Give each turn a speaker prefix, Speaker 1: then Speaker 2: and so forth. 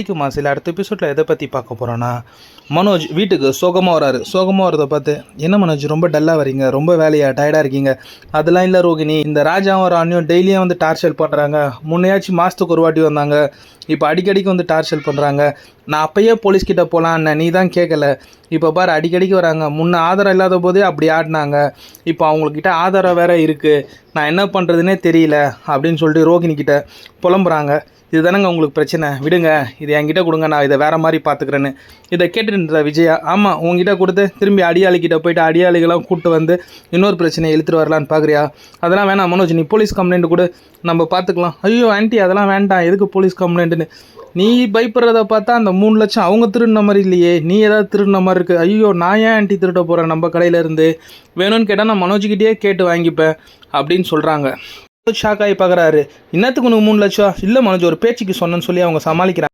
Speaker 1: பிடிக்குமா? சில அடுத்த எபிசோடில் எதை பற்றி பார்க்க போகிறோன்னா மனோஜ் வீட்டுக்கு சோகமாக வராரு. சோகமாக வரத பார்த்து என்ன மனோஜ் ரொம்ப டல்லாக வரீங்க ரொம்ப வேலையாக டயர்டாக இருக்கீங்க? அதெல்லாம் இல்லை ரோகிணி. இந்த ராஜாவும் ராணியும் அண்ணியும் டெய்லியும் வந்து டார்ச்சர் பண்ணுறாங்க முன்னையாச்சும் மாதத்துக்கு ஒரு வாட்டி வந்தாங்க. இப்போ அடிக்கடிக்கு வந்து டார்ச்சர் பண்ணுறாங்க நான் அப்பயே போலீஸ்கிட்ட போகலான்னு நீ தான் கேட்கல இப்போ பாரு அடிக்கடிக்கு வராங்க. முன்னே ஆதாரம் இல்லாத போதே அப்படி ஆடினாங்க. இப்போ அவங்கக்கிட்ட ஆதாரம் வேற இருக்குது நான் என்ன பண்ணுறதுனே தெரியல அப்படின்னு சொல்லிட்டு ரோகிணி கிட்ட புலம்புறாங்க. இதுதானங்க உங்களுக்கு பிரச்சனை? விடுங்க. இது என்கிட்ட கொடுங்க நான் இதை வேற மாதிரி பார்த்துக்கிறேன்னு. இதை கேட்டுட்டு இருந்த விஜயா ஆமாம் உங்ககிட்ட கொடுத்து திரும்பி அடியாளிக்கிட்ட போயிட்டு அடியாளிகளாம் கூப்பிட்டு வந்து இன்னொரு பிரச்சனையை இழுத்துட்டு வரலான்னு பார்க்குறியா அதெல்லாம் வேணாம் மனோஜ் நீ போலீஸ் கம்ப்ளைண்ட் கொடு நம்ம பார்த்துக்கலாம். ஐயோ ஆன்ட்டி அதெல்லாம் வேண்டாம் எதுக்கு போலீஸ் கம்ப்ளைண்ட்டுன்னு நீ பயப்படுறத பார்த்தா அந்த மூணு லட்சம் அவங்க திருடின மாதிரி இல்லையே நீ ஏதாவது திருடின மாதிரி இருக்கு. ஐயோ நான் ஏன் ஆண்டி திருட போகிறேன் நம்ம கடையிலேருந்து வேணும்னு கேட்டால் நான் மனோஜ்கிட்டயே கேட்டு வாங்கிப்பேன் அப்படின்னு சொல்கிறாங்க ஷாக் ஆகி பார்க்குறாரு இன்னத்துக்கு உனக்கு மூணு லட்சம்? இல்லை மனோஜ் ஒரு பேச்சுக்கு சொன்னேன்னு சொல்லி அவங்க சமாளிக்கிறாங்க.